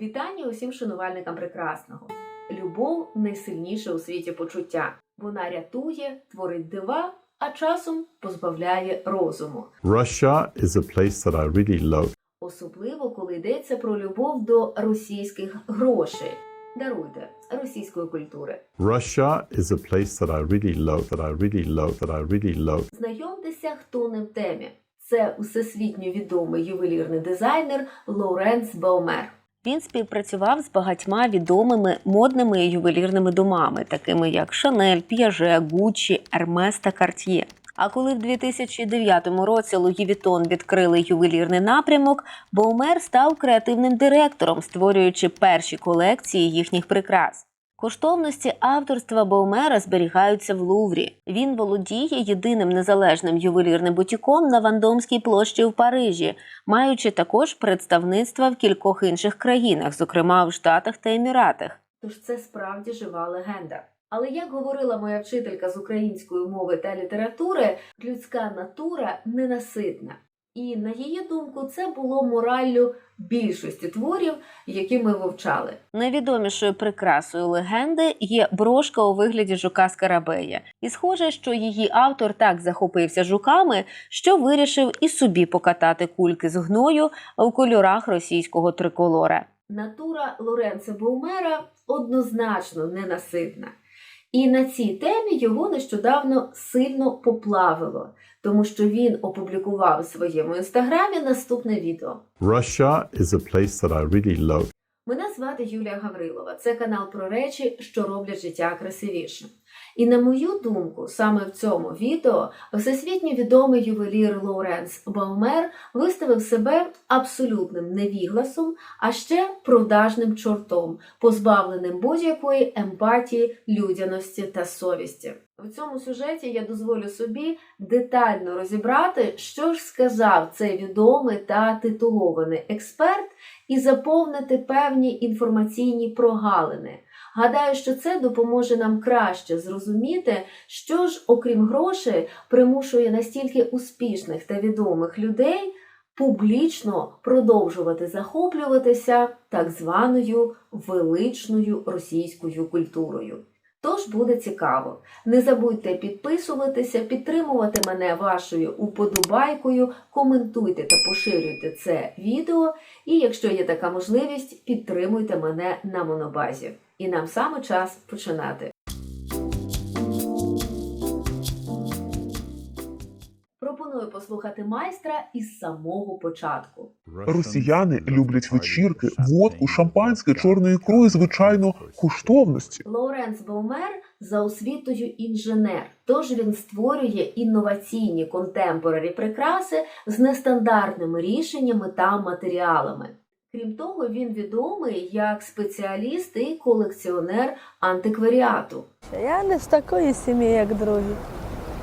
Вітання усім шанувальникам прекрасного. Любов найсильніше у світі почуття. Вона рятує, творить дива, а часом позбавляє розуму. Russia is a place that I really love. Особливо, коли йдеться про любов до російських грошей. Даруйте російської культури. Russia is a place that I really love, that I really love, that I really love. Знайомтеся, хто не в темі. Це всесвітньо відомий ювелірний дизайнер Лоуренс Баумер. Він співпрацював з багатьма відомими модними ювелірними домами, такими як Шанель, П'яже, Гуччі, Ермес та Карт'є. А коли в 2009 році Луї Вітон відкрили ювелірний напрямок, Боумер став креативним директором, створюючи перші колекції їхніх прикрас. Коштовності авторства Баумера зберігаються в Луврі. Він володіє єдиним незалежним ювелірним бутіком на Вандомській площі в Парижі, маючи також представництва в кількох інших країнах, зокрема в Штатах та Еміратах. Тож це справді жива легенда. Але як говорила моя вчителька з української мови та літератури, людська натура ненаситна. І на її думку, це було мораллю більшості творів, які ми вивчали. Найвідомішою прикрасою легенди є брошка у вигляді жука Скарабея. І схоже, що її автор так захопився жуками, що вирішив і собі покатати кульки з гною у кольорах російського триколора. Натура Лоренцо Баумера однозначно ненаситна. І на цій темі його нещодавно сильно поплавило, тому що він опублікував у своєму інстаграмі наступне відео. Russia is a place that I really love. Мене звати Юлія Гаврилова. Це канал про речі, що роблять життя красивішим. І на мою думку, саме в цьому відео всесвітньо відомий ювелір Лоуренс Баумер виставив себе абсолютним невігласом, а ще продажним чортом, позбавленим будь-якої емпатії, людяності та совісті. В цьому сюжеті я дозволю собі детально розібрати, що ж сказав цей відомий та титулований експерт, і заповнити певні інформаційні прогалини. Гадаю, що це допоможе нам краще зрозуміти, що ж, окрім грошей, примушує настільки успішних та відомих людей публічно продовжувати захоплюватися так званою величною російською культурою. Тож буде цікаво. Не забудьте підписуватися, підтримувати мене вашою уподобайкою, коментуйте та поширюйте це відео. І якщо є така можливість, підтримуйте мене на монобазі. І нам саме час починати. Пропоную послухати майстра із самого початку. Росіяни люблять вечірки, водку, шампанське, чорну ікру і, звичайно, коштовності. Лоуренс Баумер за освітою інженер, тож він створює інноваційні контемпорарі прикраси з нестандартними рішеннями та матеріалами. Крім того, він відомий як спеціаліст і колекціонер антикваріату. Я не з такої сім'ї, як другі.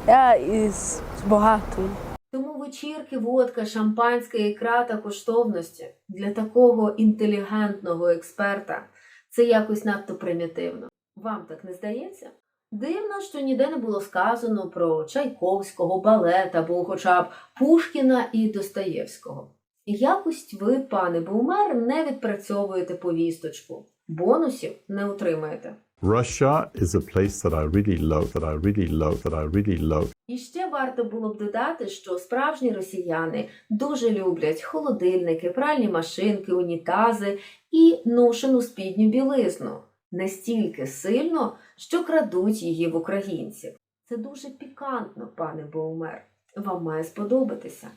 Я із багатої. Тому вечірки, водка, шампанське, ікра та коштовності для такого інтелігентного експерта це якось надто примітивно. Вам так не здається? Дивно, що ніде не було сказано про Чайковського, балет або хоча б Пушкіна і Достоєвського. Якось ви, пане Баумер, не відпрацьовуєте повісточку. Бонусів не отримаєте. Russia is a place that I really love, that I really love, that I really love. І ще варто було б додати, що справжні росіяни дуже люблять холодильники, пральні машинки, унітази і ношену спідню білизну настільки сильно, що крадуть її в українців. Це дуже пікантно, пане Боумер. Вам має сподобатися.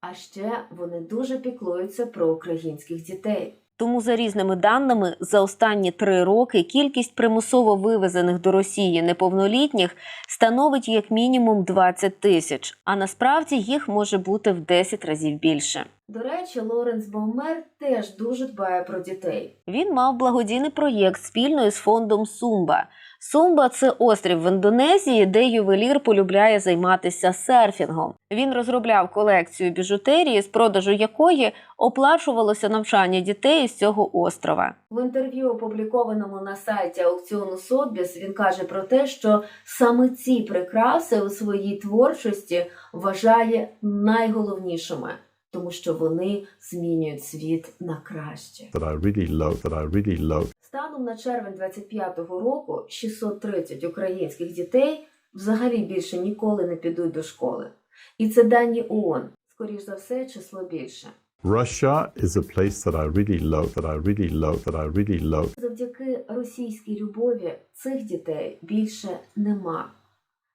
А ще вони дуже піклуються про українських дітей. Тому, за різними даними, за останні три роки кількість примусово вивезених до Росії неповнолітніх становить як мінімум 20 тисяч, а насправді їх може бути в 10 разів більше. До речі, Лоренс Баумер теж дуже дбає про дітей. Він мав благодійний проєкт спільно із фондом Сумба. Сумба це острів в Індонезії, де ювелір полюбляє займатися серфінгом. Він розробляв колекцію біжутерії, з продажу якої оплачувалося навчання дітей з цього острова. В інтерв'ю, опублікованому на сайті аукціону Сотбіс, він каже про те, що саме ці прикраси у своїй творчості вважає найголовнішими. тому що вони змінюють світ на краще. that I really love, that I really love. Станом на червень 25-го року 630 українських дітей взагалі більше ніколи не підуть до школи. І це дані ООН. Скоріш за все, число більше. Russia is a place that I really love, that I really love, that I really love. Завдяки російській любові цих дітей більше нема.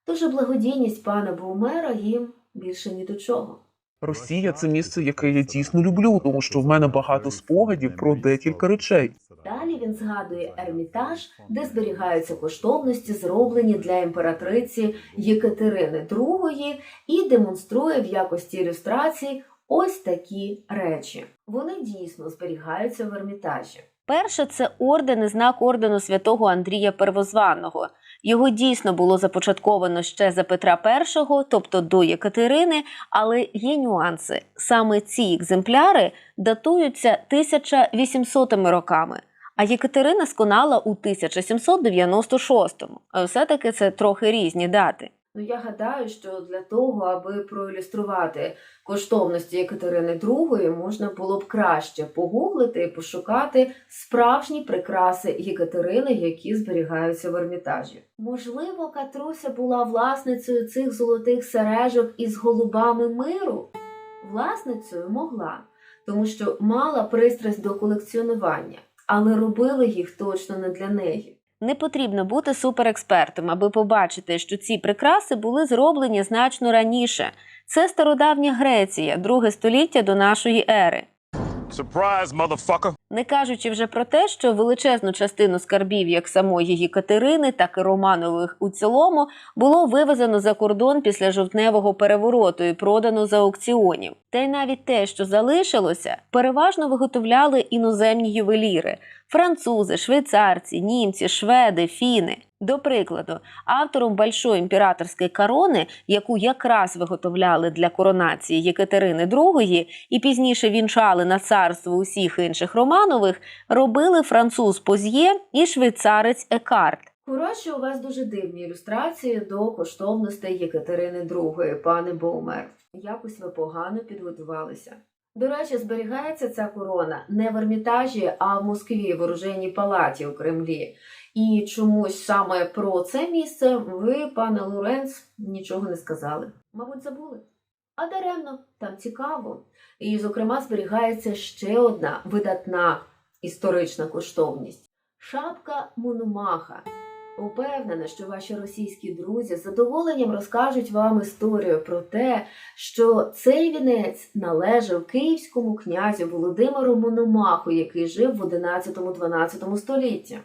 Тож благодійність пана Баумера їм більше ні до чого. Росія це місце, яке я дійсно люблю, тому що в мене багато спогадів про декілька речей. Далі він згадує ермітаж, де зберігаються коштовності, зроблені для імператриці Єкатерини II, і демонструє в якості ілюстрацій ось такі речі. Вони дійсно зберігаються в ермітажі. Перше це орден і знак ордену святого Андрія Первозваного. Його дійсно було започатковано ще за Петра І, тобто до Єкатерини, але є нюанси. Саме ці екземпляри датуються 1800 роками. А Єкатерина сконала у 1796-му. Все-таки це трохи різні дати. Ну я гадаю, що для того, аби проілюструвати коштовності Екатерини II, можна було б краще погуглити і пошукати справжні прикраси Єкатерини, які зберігаються в Ермітажі. Можливо, Катруся була власницею цих золотих сережок із голубами миру. Власницею могла, тому що мала пристрасть до колекціонування, але робили їх точно не для неї. Не потрібно бути суперекспертом, аби побачити, що ці прикраси були зроблені значно раніше. Це стародавня Греція, друге століття до нашої ери. Surprise, motherfucker. Не кажучи вже про те, що величезну частину скарбів як самої Єкатерини, так і Романових у цілому було вивезено за кордон після жовтневого перевороту і продано за аукціонів. Та й навіть те, що залишилося, переважно виготовляли іноземні ювеліри французи, швейцарці, німці, шведи, фіни. До прикладу, автором большої імператорської корони, яку якраз виготовляли для коронації Єкатерини II і пізніше вінчали на царство усіх інших Романових, робили француз Поз'є і швейцарець Екарт. Коротше, у вас дуже дивні ілюстрації до коштовностей Єкатерини II, пане Боумер. Якось ви погано підготувалися. До речі, зберігається ця корона не в Ермітажі, а в Москві, в оружейній палаті у Кремлі. І чомусь саме про це місце ви, пане Лоренц, нічого не сказали. Мабуть, забули. А даремно, там цікаво. І, зокрема, зберігається ще одна видатна історична коштовність шапка Мономаха. Упевнена, що ваші російські друзі з задоволенням розкажуть вам історію про те, що цей вінець належав київському князю Володимиру Мономаху, який жив в 11-12 столітті.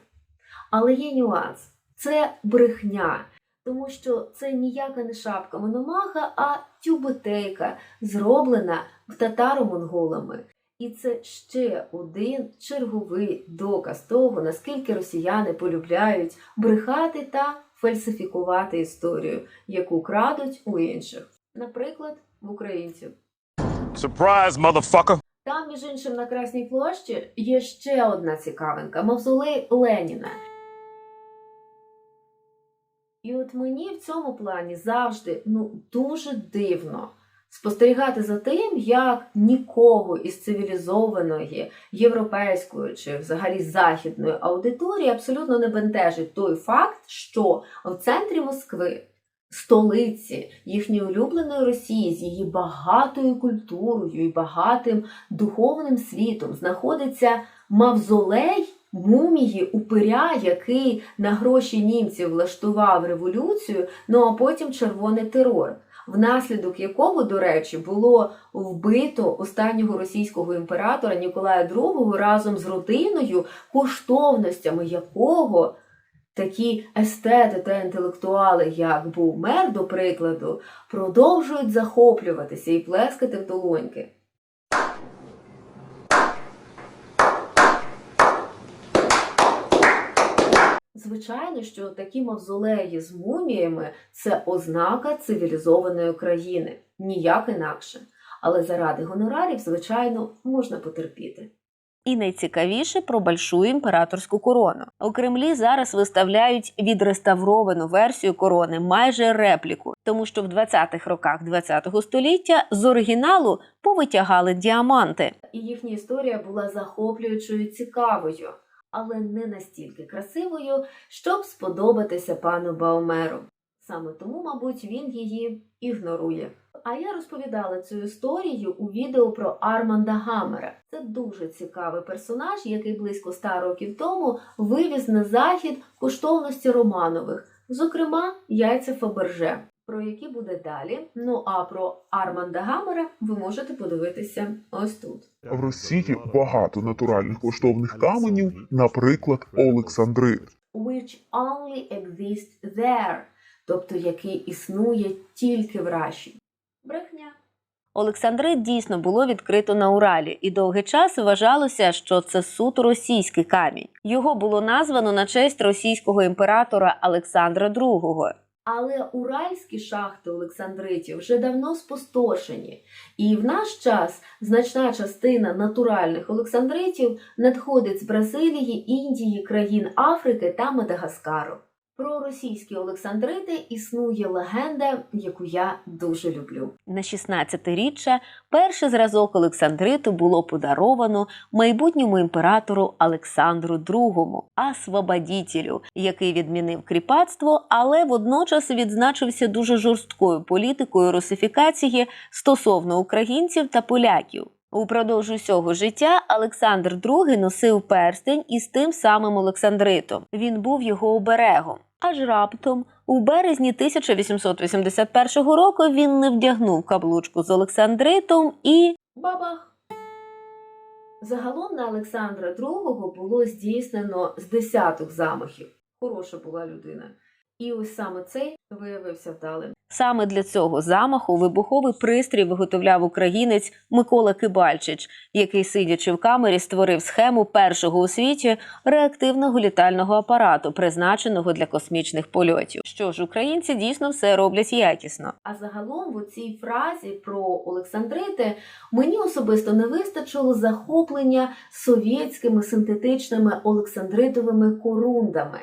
Але є нюанс це брехня, тому що це ніяка не шапка Мономаха, а тюбетейка, зроблена татаро-монголами. І це ще один черговий доказ того, наскільки росіяни полюбляють брехати та фальсифікувати історію, яку крадуть у інших, наприклад, в українців. Surprise, motherfucker. Там, між іншим, на Красній площі є ще одна цікавинка мавзолей Леніна. І от мені в цьому плані завжди ну, дуже дивно спостерігати за тим, як нікого із цивілізованої європейської чи взагалі західної аудиторії абсолютно не бентежить той факт, що в центрі Москви столиці їхньої улюбленої Росії з її багатою культурою і багатим духовним світом знаходиться мавзолей мумії упиря, який на гроші німців влаштував революцію, ну а потім червоний терор. Внаслідок якого, до речі, було вбито останнього російського імператора Ніколая II разом з родиною, коштовностями якого такі естети та інтелектуали, як був мер, до прикладу, продовжують захоплюватися і плескати в долоньки. Звичайно, що такі мавзолеї з муміями це ознака цивілізованої країни, ніяк інакше. Але заради гонорарів, звичайно, можна потерпіти. І найцікавіше про большую імператорську корону. У Кремлі зараз виставляють відреставровану версію корони, майже репліку, тому що в 20-х роках 20-го століття з оригіналу повитягали діаманти. І їхня історія була захоплюючою цікавою, але не настільки красивою, щоб сподобатися пану Баумеру. Саме тому, мабуть, він її ігнорує. А я розповідала цю історію у відео про Арманда Гаммера. Це дуже цікавий персонаж, який близько ста років тому вивіз на захід коштовності Романових, зокрема яйця Фаберже, про які буде далі. Ну а про Арманда Гаммера ви можете подивитися ось тут. В Росії багато натуральних коштовних каменів, наприклад, Олександрит. which only exist there, тобто який існує тільки в Раші. Брехня. Олександрит дійсно було відкрито на Уралі, і довгий час вважалося, що це суто російський камінь. Його було названо на честь російського імператора Олександра II. Але уральські шахти Олександритів вже давно спустошені, і в наш час значна частина натуральних олександритів надходить з Бразилії, Індії, країн Африки та Мадагаскару. Про російські олександрити існує легенда, яку я дуже люблю. На 16-річчя перший зразок олександриту було подаровано майбутньому імператору Олександру II, освободітелю, який відмінив кріпацтво, але водночас відзначився дуже жорсткою політикою русифікації стосовно українців та поляків. Упродовж усього життя Олександр II носив перстень із тим самим Олександритом. Він був його оберегом. Аж раптом, у березні 1881 року, він не вдягнув каблучку з Олександритом і бабах. Загалом на Олександра II було здійснено з десяток замахів. Хороша була людина. І ось саме цей виявився вдалим. Саме для цього замаху вибуховий пристрій виготовляв українець Микола Кибальчич, який, сидячи в камері, створив схему першого у світі реактивного літального апарату, призначеного для космічних польотів. Що ж, українці дійсно все роблять якісно. А загалом в цій фразі про Олександрити мені особисто не вистачило захоплення совєтськими синтетичними олександритовими корундами.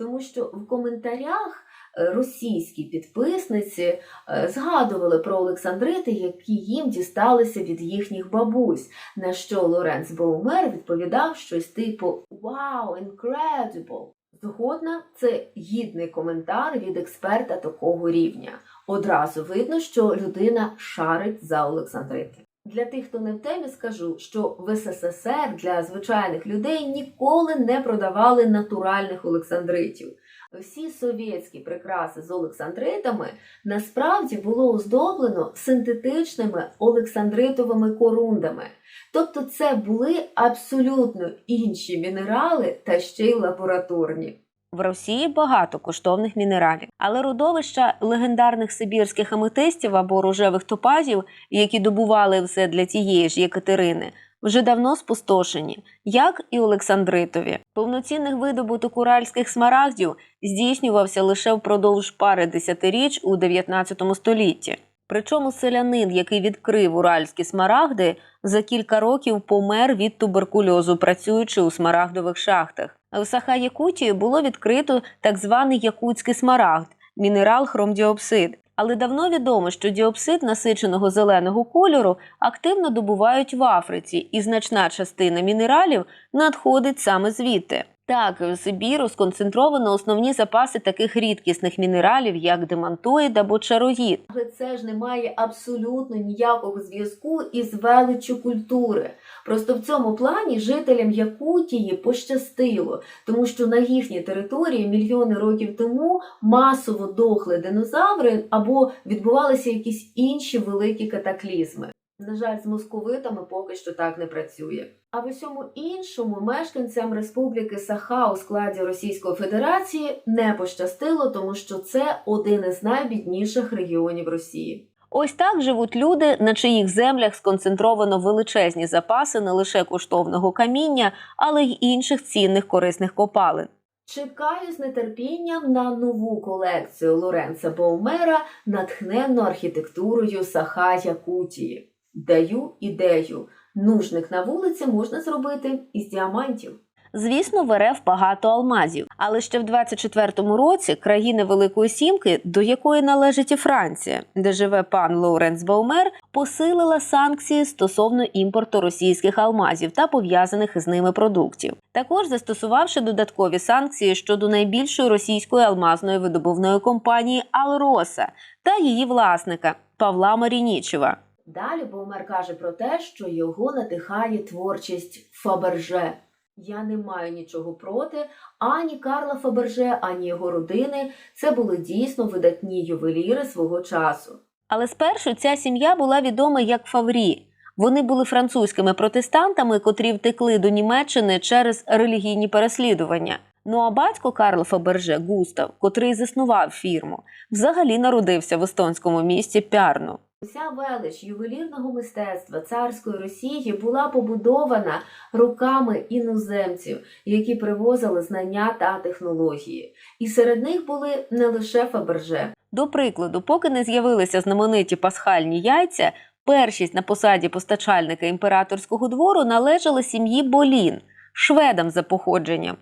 Тому що в коментарях е, російські підписниці е, згадували про Олександрити, які їм дісталися від їхніх бабусь. На що Лоренц Боумер відповідав щось типу Wow, incredible! Згодна, це гідний коментар від експерта такого рівня. Одразу видно, що людина шарить за Олександрити. Для тих, хто не в темі, скажу, що в СССР для звичайних людей ніколи не продавали натуральних олександритів. Всі совєтські прикраси з олександритами насправді було оздоблено синтетичними олександритовими корундами. Тобто це були абсолютно інші мінерали та ще й лабораторні. В Росії багато коштовних мінералів, але родовища легендарних сибірських аметистів або рожевих топазів, які добували все для тієї ж Єкатерини, вже давно спустошені, як і Олександритові. Повноцінних видобуток уральських смарагдів здійснювався лише впродовж пари десятиріч у 19 столітті. Причому селянин, який відкрив уральські смарагди, за кілька років помер від туберкульозу, працюючи у смарагдових шахтах. В Саха-Якутії було відкрито так званий якутський смарагд мінерал хромдіопсид. Але давно відомо, що діопсид насиченого зеленого кольору активно добувають в Африці, і значна частина мінералів надходить саме звідти. Так, в Сибіру сконцентровано основні запаси таких рідкісних мінералів, як демантоїд або чароїд. Але це ж не має абсолютно ніякого зв'язку із величчю культури. Просто в цьому плані жителям Якутії пощастило, тому що на їхній території мільйони років тому масово дохли динозаври або відбувалися якісь інші великі катаклізми. На жаль, з московитами поки що так не працює. А в усьому іншому мешканцям Республіки Саха у складі Російської Федерації не пощастило, тому що це один із найбідніших регіонів Росії. Ось так живуть люди, на чиїх землях сконцентровано величезні запаси не лише коштовного каміння, але й інших цінних корисних копалин. Чекаю з нетерпінням на нову колекцію Лоренца Боумера, натхненну архітектурою Саха Якутії. Даю ідею Нужник на вулиці можна зробити із діамантів. Звісно, в РФ багато алмазів, але ще в 24-му році країни Великої Сімки, до якої належить і Франція, де живе пан Лоуренс Баумер, посилила санкції стосовно імпорту російських алмазів та пов'язаних із ними продуктів, також застосувавши додаткові санкції щодо найбільшої російської алмазної видобувної компанії Алроса та її власника Павла Марінічева. Далі Баумер каже про те, що його надихає творчість Фаберже. Я не маю нічого проти ані Карла Фаберже, ані його родини. Це були дійсно видатні ювеліри свого часу. Але спершу ця сім'я була відома як Фаврі. Вони були французькими протестантами, котрі втекли до Німеччини через релігійні переслідування. Ну а батько Карла Фаберже Густав, котрий заснував фірму, взагалі народився в естонському місті Пярну. Уся велич ювелірного мистецтва царської Росії була побудована руками іноземців, які привозили знання та технології. І серед них були не лише Фаберже. До прикладу, поки не з'явилися знамениті пасхальні яйця, першість на посаді постачальника імператорського двору належала сім'ї Болін, шведам за походженням.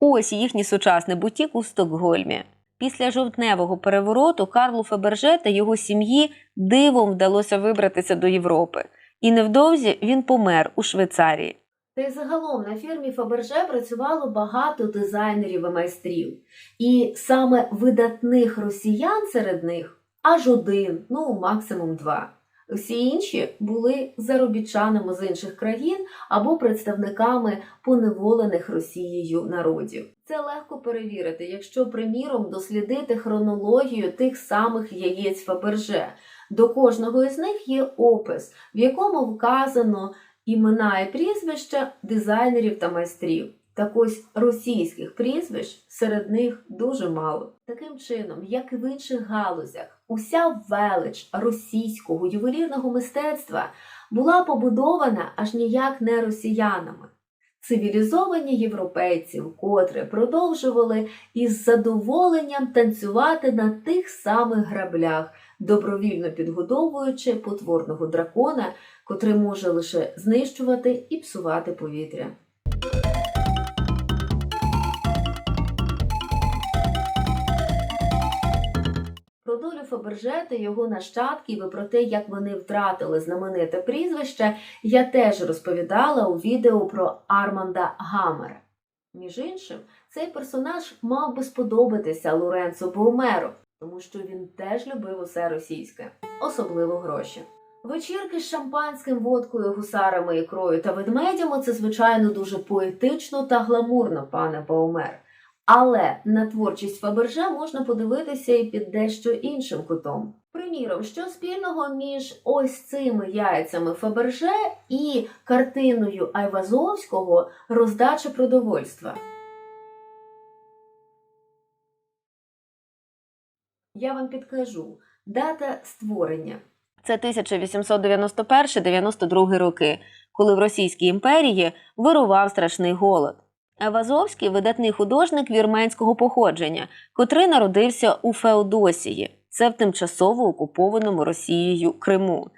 Ось їхній сучасний бутік у Стокгольмі. Після жовтневого перевороту Карлу Фаберже та його сім'ї дивом вдалося вибратися до Європи, і невдовзі він помер у Швейцарії. Та й загалом на фірмі Фаберже працювало багато дизайнерів і майстрів. І саме видатних росіян серед них аж один, ну максимум два. Всі інші були заробітчанами з інших країн або представниками поневолених Росією народів. Це легко перевірити, якщо, приміром, дослідити хронологію тих самих яєць Фаберже. До кожного із них є опис, в якому вказано імена і прізвища дизайнерів та майстрів. Так ось російських прізвищ серед них дуже мало. Таким чином, як і в інших галузях, уся велич російського ювелірного мистецтва була побудована аж ніяк не росіянами. Цивілізовані європейці вкотре продовжували із задоволенням танцювати на тих самих граблях, добровільно підгодовуючи потворного дракона, котрий може лише знищувати і псувати повітря. Долю Фаберже та його нащадків і про те, як вони втратили знамените прізвище, я теж розповідала у відео про Арманда Гамера. Між іншим, цей персонаж мав би сподобатися Лоренцо Боумеру, тому що він теж любив усе російське, особливо гроші. Вечірки з шампанським, водкою, гусарами, ікрою та ведмедями це, звичайно, дуже поетично та гламурно, пане Баумер. Але на творчість Фаберже можна подивитися і під дещо іншим кутом. Приміром, що спільного між ось цими яйцями Фаберже і картиною Айвазовського роздача продовольства. Я вам підкажу дата створення. Це 1891-92 роки, коли в Російській імперії вирував страшний голод. Авазовський видатний художник вірменського походження, котрий народився у Феодосії, це в тимчасово окупованому Росією Криму.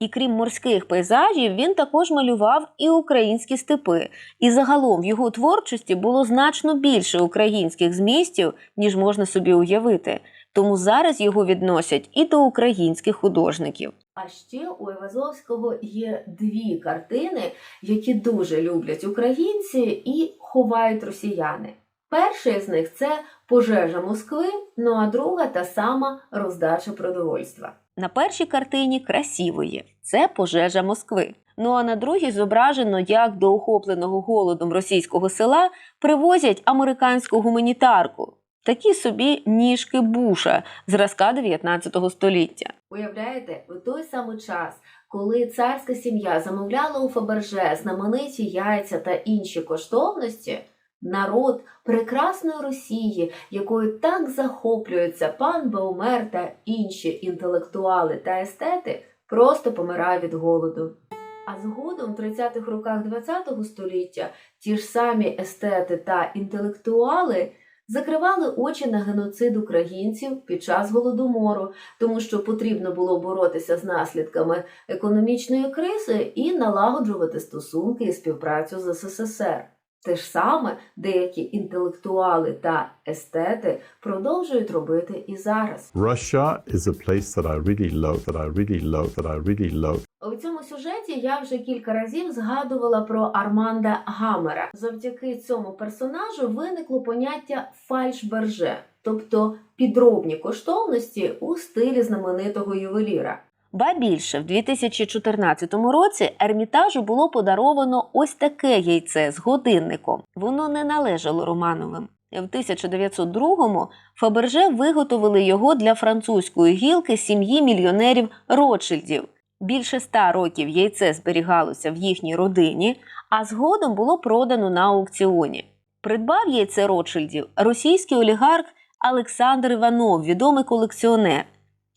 І крім морських пейзажів, він також малював і українські степи. І загалом в його творчості було значно більше українських змістів, ніж можна собі уявити. Тому зараз його відносять і до українських художників. А ще у Айвазовського є дві картини, які дуже люблять українці і ховають росіяни. Перша з них це пожежа Москви, ну а друга та сама роздача продовольства. На першій картині красивої це пожежа Москви. Ну а на другій зображено, як до охопленого голодом російського села привозять американську гуманітарку. Такі собі ніжки Буша зразка 19 століття. Уявляєте, в той самий час, коли царська сім'я замовляла у Фаберже знамениті яйця та інші коштовності, народ прекрасної Росії, якою так захоплюється пан Баумер та інші інтелектуали та естети, просто помирає від голоду. А згодом, в 30-х роках ХХ століття, ті ж самі естети та інтелектуали закривали очі на геноцид українців під час голодомору, тому що потрібно було боротися з наслідками економічної кризи і налагоджувати стосунки і співпрацю з СССР. Те ж саме деякі інтелектуали та естети продовжують робити і зараз. Russia is a place that I really love, that I really love, that I really love. У цьому сюжеті я вже кілька разів згадувала про Арманда Гамера. Завдяки цьому персонажу виникло поняття фальшберже, тобто підробні коштовності у стилі знаменитого ювеліра. Ба більше, в 2014 році Ермітажу було подаровано ось таке яйце з годинником. Воно не належало Романовим. В 1902-му Фаберже виготовили його для французької гілки сім'ї мільйонерів Ротшильдів. Більше ста років яйце зберігалося в їхній родині, а згодом було продано на аукціоні. Придбав яйце Ротшильдів російський олігарх Олександр Іванов, відомий колекціонер.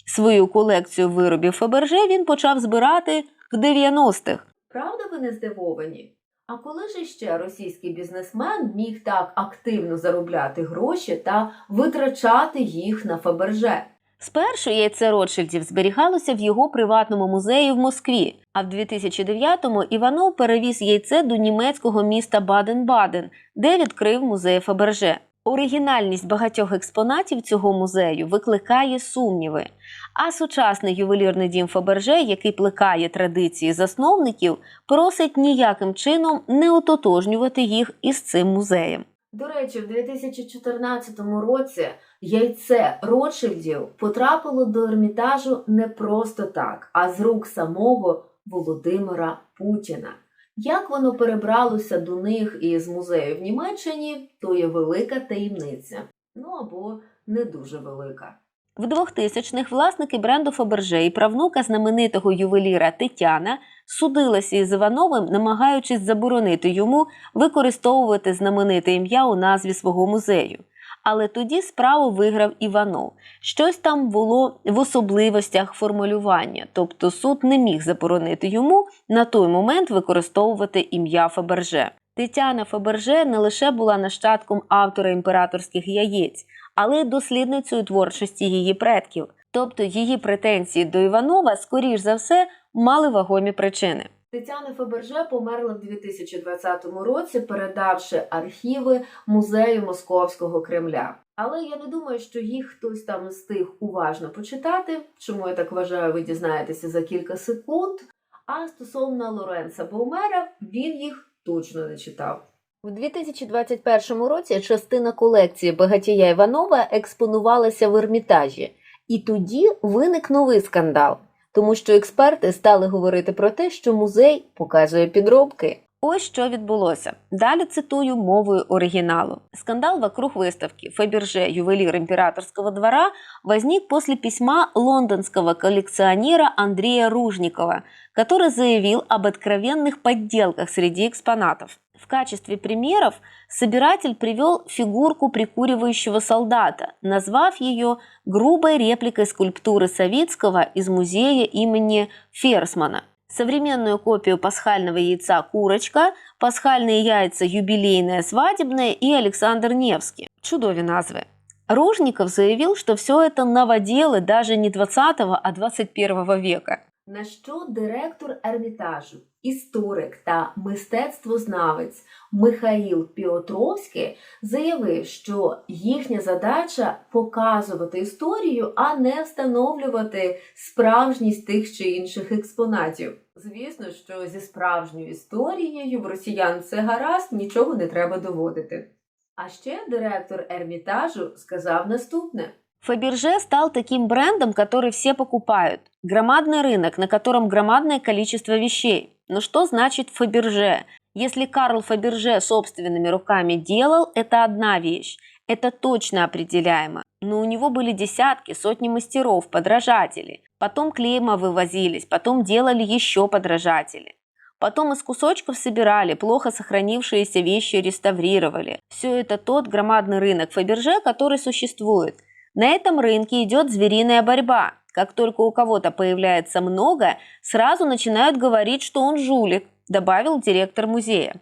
Свою колекцію виробів Фаберже він почав збирати в 90-х. Правда, ви не здивовані? А коли ж іще російський бізнесмен міг так активно заробляти гроші та витрачати їх на Фаберже? Спершу яйце Ротшильдів зберігалося в його приватному музеї в Москві, а в 2009-му Іванов перевіз яйце до німецького міста Баден-Баден, де відкрив музей Фаберже. Оригінальність багатьох експонатів цього музею викликає сумніви. А сучасний ювелірний дім Фаберже, який плекає традиції засновників, просить ніяким чином не ототожнювати їх із цим музеєм. До речі, в 2014 році яйце Ротшильдів потрапило до Ермітажу не просто так, а з рук самого Володимира Путіна. Як воно перебралося до них із музею в Німеччині, то є велика таємниця. Ну або не дуже велика. В 2000-х власники бренду Фаберже і правнука знаменитого ювеліра Тетяна судилася із Івановим, намагаючись заборонити йому використовувати знамените ім'я у назві свого музею. Але тоді справу виграв Іванов. Щось там було в особливостях формулювання, тобто суд не міг заборонити йому на той момент використовувати ім'я Фаберже. Тетяна Фаберже не лише була нащадком автора імператорських яєць, але й дослідницею творчості її предків. Тобто її претензії до Іванова, скоріш за все, мали вагомі причини. Тетяна Фаберже померла в 2020 році, передавши архіви музею Московського Кремля. Але я не думаю, що їх хтось там встиг уважно почитати. Чому я так вважаю, ви дізнаєтеся за кілька секунд. А стосовно Лоренса Баумера, він їх точно не читав. У 2021 році частина колекції багатія Іванова експонувалася в Ермітажі, і тоді виник новий скандал, тому що експерти стали говорити про те, що музей показує підробки. Ось що відбулося. Далі цитую мовою оригиналу. Скандал вокруг выставки Фаберже «Ювелир императорского двора» возник после письма лондонского коллекционера Андрея Ружникова, который заявил об откровенных подделках среди экспонатов. В качестве примеров собиратель привел фигурку прикуривающего солдата, назвав ее грубой репликой скульптуры Савицкого из музея имени Ферсмана. Современную копию пасхального яйца «Курочка», пасхальные яйца «Юбилейное свадебное» и «Александр Невский». Чудові назви. Ружников заявил, что все это новоделы даже не 20 а 21 века. На що директор Ермітажу, історик та мистецтвознавець Михаїл Піотровський заявив, що їхня задача показувати історію, а не встановлювати справжність тих чи інших експонатів. Звісно, що зі справжньою історією в росіян це гаразд, нічого не треба доводити. А ще директор Ермітажу сказав наступне. Фаберже стал таким брендом, который все покупают. Громадный рынок, на котором громадное количество вещей. Но что значит Фаберже? Если Карл Фаберже собственными руками делал, это одна вещь. Это точно определяемо. Но у него были десятки, сотни мастеров, подражателей. Потом клейма вывозились, потом делали еще подражатели. Потом из кусочков собирали, плохо сохранившиеся вещи реставрировали. Все это тот громадный рынок Фаберже, который существует. На этом рынке идет звериная борьба. Как только у кого-то появляется много, сразу начинают говорить, что он жулик, добавил директор музея.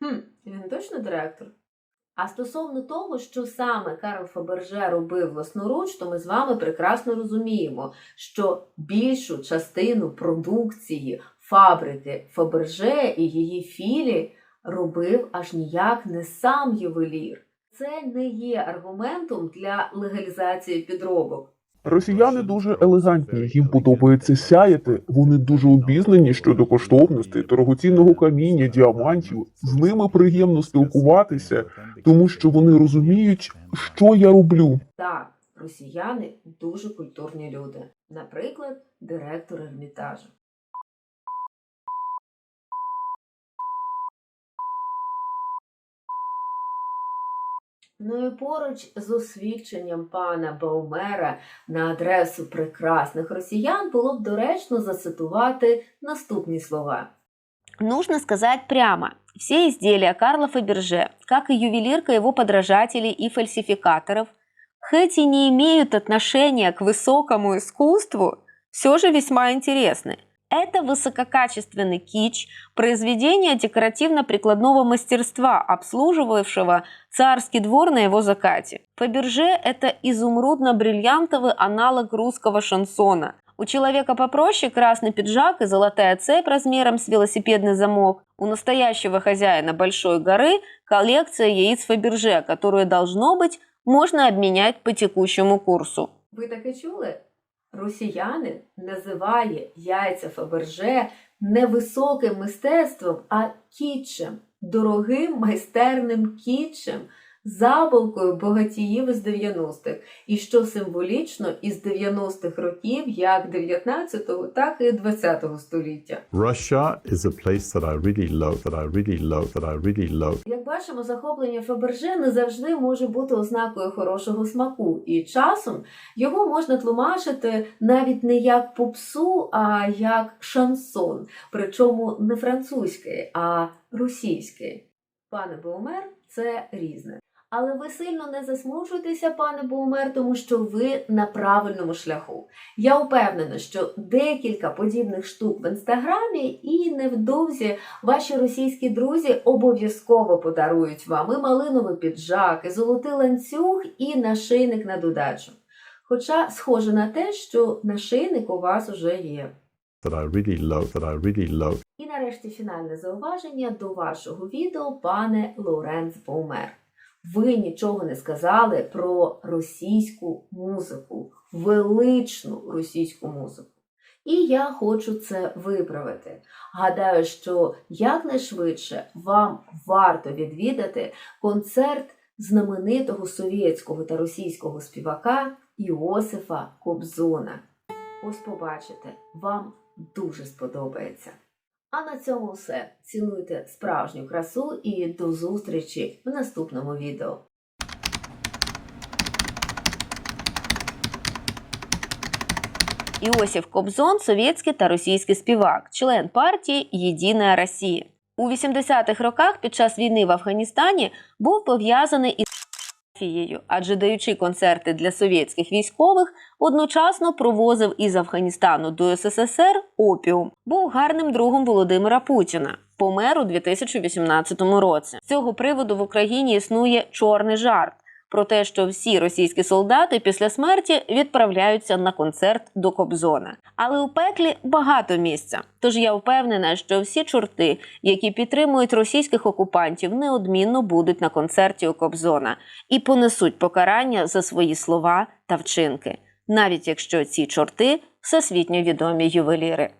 Хм, він точно директор? А стосовно того, що саме Карл Фаберже робив власноруч, то ми з вами прекрасно розуміємо, що більшу частину продукції фабрики Фаберже і її філі робив аж ніяк не сам ювелір. Це не є аргументом для легалізації підробок. Росіяни дуже елегантні, їм подобається сяяти. Вони дуже обізнані щодо коштовностей, дорогоцінного каміння, діамантів. З ними приємно спілкуватися, тому що вони розуміють, що я роблю. Так, росіяни дуже культурні люди. Наприклад, директор Ермітажу. Ну і поруч з освідченням пана Баумера на адресу прекрасних росіян було б доречно зацитувати наступні слова. Нужно сказать прямо, все изделия Карла Фаберже, как и ювелирка его подражателей и фальсификаторов, хоть и не имеют отношения к высокому искусству, все же весьма интересны. Это высококачественный кич, произведение декоративно-прикладного мастерства, обслуживавшего царский двор на его закате. Фаберже – это изумрудно-бриллиантовый аналог русского шансона. У человека попроще красный пиджак и золотая цепь размером с велосипедный замок. У настоящего хозяина большой горы коллекция яиц Фаберже, которую, должно быть, можно обменять по текущему курсу. Ви таке чули? Росіянин називає яйця Фаберже не високим мистецтвом, а кітчем, дорогим майстерним кітчем, забавкою багатіїв із 90-х, і що символічно із 90-х років як 19-го, так і 20-го століття. Russia is a place that I really love, that I really love, that I really love. Як бачимо, захоплення Фаберже не завжди може бути ознакою хорошого смаку, і часом його можна тлумачити навіть не як попсу, а як шансон, причому не французький, а російський. Пане Боумер, це різне. Але ви сильно не засмучуйтеся, пане Боумер, тому що ви на правильному шляху. Я впевнена, що декілька подібних штук в інстаграмі і невдовзі Ваші російські друзі обов'язково подарують вам і малиновий піджак, і золотий ланцюг, і нашийник на додачу. Хоча схоже на те, що нашийник у вас уже є. That I really love, that I really love. І нарешті фінальне зауваження до вашого відео, пане Лоренц Боумер. Ви нічого не сказали про російську музику, величну російську музику. І я хочу це виправити. Гадаю, що якнайшвидше вам варто відвідати концерт знаменитого совєтського та російського співака Іосифа Кобзона. Ось побачите, вам дуже сподобається. А на цьому все. Цінуйте справжню красу і до зустрічі в наступному відео. Іосиф Кобзон советський та російський співак, член партії Єдина Росія. У 80-х роках під час війни в Афганістані був пов'язаний із мафією, адже даючи концерти для совєтських військових, одночасно провозив із Афганістану до СССР опіум. Був гарним другом Володимира Путіна. Помер у 2018 році. З цього приводу в Україні існує чорний жарт про те, що всі російські солдати після смерті відправляються на концерт до Кобзона. Але у пеклі багато місця. Тож я впевнена, що всі чорти, які підтримують російських окупантів, неодмінно будуть на концерті у Кобзона і понесуть покарання за свої слова та вчинки, навіть якщо ці чорти всесвітньо відомі ювеліри.